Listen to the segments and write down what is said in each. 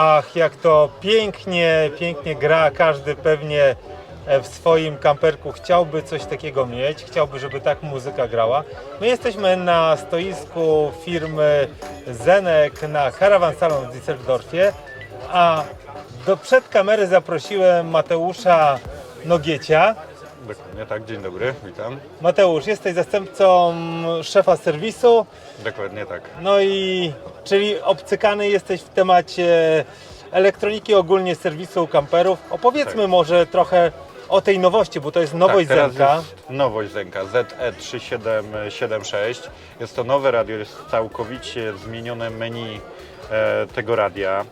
Ach, jak to pięknie, pięknie gra. Każdy pewnie e, w swoim kamperku chciałby coś takiego mieć, chciałby, żeby tak muzyka grała. My jesteśmy na stoisku firmy Zenek na Caravan Salon w Düsseldorfie, a do przed kamery zaprosiłem Mateusza Nogiecia. Dokładnie tak, dzień dobry, witam. Mateusz, jesteś zastępcą szefa serwisu, Dokładnie tak. no i czyli obcykany jesteś w temacie elektroniki, ogólnie serwisu kamperów. Opowiedzmy Tak. może trochę o tej nowości, bo to jest nowość tak, teraz Zenka. jest nowość Zenka, E ZE3776. Jest to nowe radio, jest całkowicie zmienione menu e, tego radia.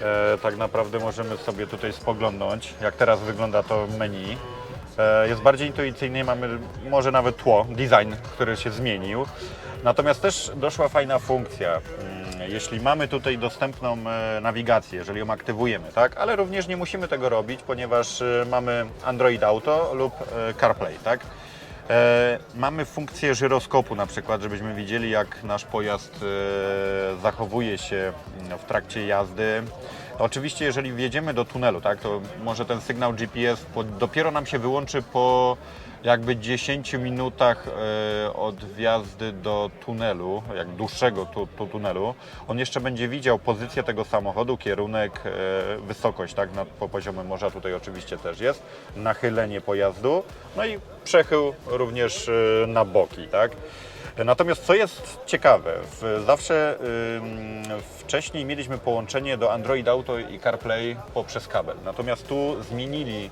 E, tak naprawdę możemy sobie tutaj spoglądnąć, jak teraz wygląda to menu. E, jest bardziej intuicyjny, mamy może nawet tło, design, który się zmienił. Natomiast też doszła fajna funkcja. Mm, Jeśli mamy tutaj dostępną e, nawigację, jeżeli ją aktywujemy, tak? Ale również nie musimy tego robić, ponieważ e, mamy Android Auto lub CarPlay, tak? Mamy funkcję żyroskopu na przykład, żebyśmy widzieli jak nasz pojazd zachowuje się mm, w trakcie jazdy. Oczywiście jeżeli wjedziemy do tunelu, tak, to może ten sygnał GPS dopiero nam się wyłączy po jakby 10 minutach e, od wjazdy do tunelu, jak dłuższego tu, tu tunelu. On jeszcze będzie widział pozycję tego samochodu, kierunek, e, wysokość, tak, nad po poziomem morza tutaj oczywiście też jest, nachylenie pojazdu, no i przechył również e, na boki, tak. Natomiast co jest ciekawe, zawsze wcześniej mieliśmy połączenie do Android Auto i CarPlay poprzez kabel. Natomiast tu zmienili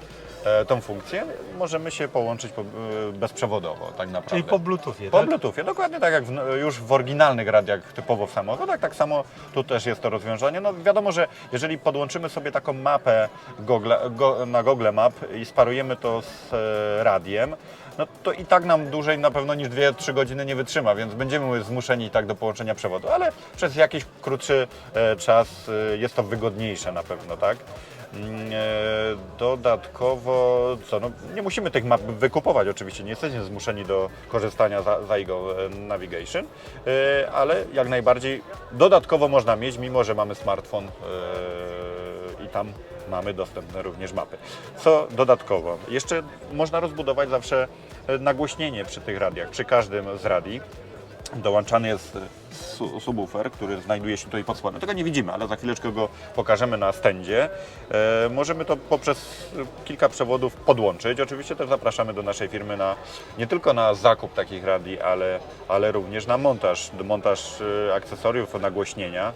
tą funkcję, możemy się połączyć po, e, bezprzewodowo tak naprawdę. Czyli po Bluetoothie, Po tak? Bluetoothie, dokładnie tak jak w, już w oryginalnych radiach typowo w samochodach, tak samo tu też jest to rozwiązanie. No wiadomo, że jeżeli podłączymy sobie taką mapę Google, go, na Google Map i sparujemy to z e, radiem, no to i tak nam dłużej na pewno niż 2-3 godziny nie wytrzyma, więc będziemy zmuszeni i tak do połączenia przewodu, ale przez jakiś krótszy e, czas e, jest to wygodniejsze na pewno, tak? Mm, e, Dodatkowo, co, no, nie musimy tych map wykupować oczywiście, nie jesteśmy zmuszeni do korzystania za, za jego e, navigation, e, ale jak najbardziej dodatkowo można mieć, mimo że mamy smartfon i tam mamy dostępne również mapy. Co dodatkowo? Jeszcze można rozbudować zawsze nagłośnienie przy tych radiach, przy każdym z radii. Dołączany jest su- subwoofer, który znajduje się tutaj pod spodem. Tego nie widzimy, ale za chwileczkę go pokażemy na stędzie. E, możemy to poprzez kilka przewodów podłączyć. Oczywiście też zapraszamy do naszej firmy na, nie tylko na zakup takich radii, ale, ale również na montaż, montaż e, akcesoriów, nagłośnienia.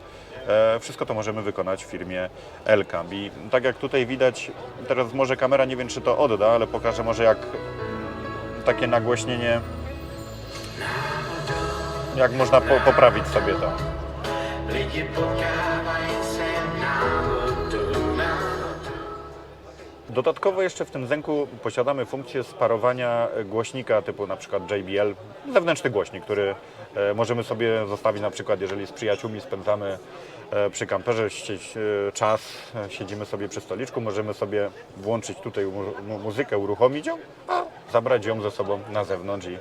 E, Wszystko to możemy wykonać w firmie Elcamp. I tak jak tutaj widać, teraz może kamera nie wiem czy to odda, ale pokażę może jak takie nagłośnienie jak można po, poprawić sobie to. Dodatkowo jeszcze w tym zenku posiadamy funkcję sparowania głośnika typu na przykład JBL, zewnętrzny głośnik, który e, możemy sobie zostawić na przykład, jeżeli z przyjaciółmi spędzamy e, przy kamperze e, czas, siedzimy sobie przy stoliczku, możemy sobie włączyć tutaj mu- mu- muzykę, uruchomić ją, a zabrać ją ze sobą na zewnątrz i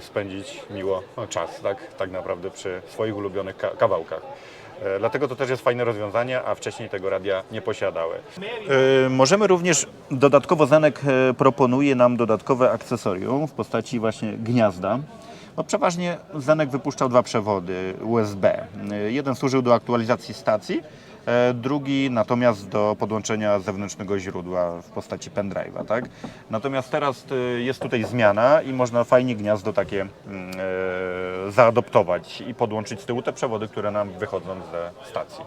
spędzić miło czas, tak, tak naprawdę przy swoich ulubionych ka- kawałkach. E, Dlatego to też jest fajne rozwiązanie, a wcześniej tego radia nie posiadały. E, Możemy również, dodatkowo Zenek e, proponuje nam dodatkowe akcesorium w postaci właśnie gniazda. No, przeważnie Zenek wypuszczał dwa przewody USB. E, Jeden służył do aktualizacji stacji, e, drugi natomiast do podłączenia zewnętrznego źródła w postaci pendrive'a. Tak? Natomiast teraz e, jest tutaj zmiana i można fajnie gniazdo takie mm, e, zaadoptować i podłączyć z tyłu te przewody, które nam wychodzą ze stacji.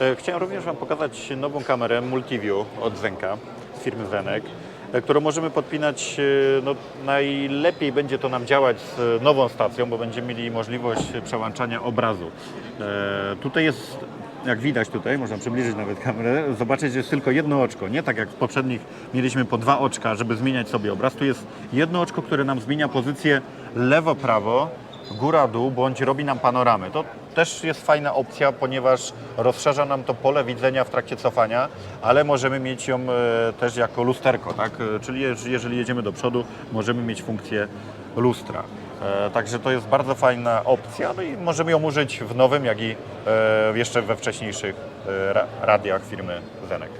E, Chciałem również Wam pokazać nową kamerę Multiview od Zenka z firmy Zenek, e, którą możemy podpinać, e, no, najlepiej będzie to nam działać z nową stacją, bo będziemy mieli możliwość przełączania obrazu. E, Tutaj jest, jak widać tutaj, można przybliżyć nawet kamerę, zobaczyć, że jest tylko jedno oczko, nie tak jak w poprzednich mieliśmy po dwa oczka, żeby zmieniać sobie obraz. Tu jest jedno oczko, które nam zmienia pozycję lewo-prawo, góra-dół, bądź robi nam panoramę. To też jest fajna opcja, ponieważ rozszerza nam to pole widzenia w trakcie cofania, ale możemy mieć ją e, też jako lusterko, tak? E, Czyli jeż- jeżeli jedziemy do przodu, możemy mieć funkcję lustra. E, Także to jest bardzo fajna opcja no i możemy ją użyć w nowym, jak i e, jeszcze we wcześniejszych e, ra- radiach firmy Zenek.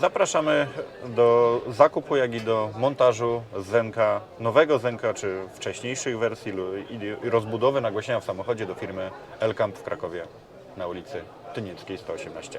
Zapraszamy do zakupu, jak i do montażu Zenka, nowego Zenka, czy wcześniejszych wersji i rozbudowy nagłośnienia w samochodzie do firmy Elkamp w Krakowie na ulicy Tynieckiej 118.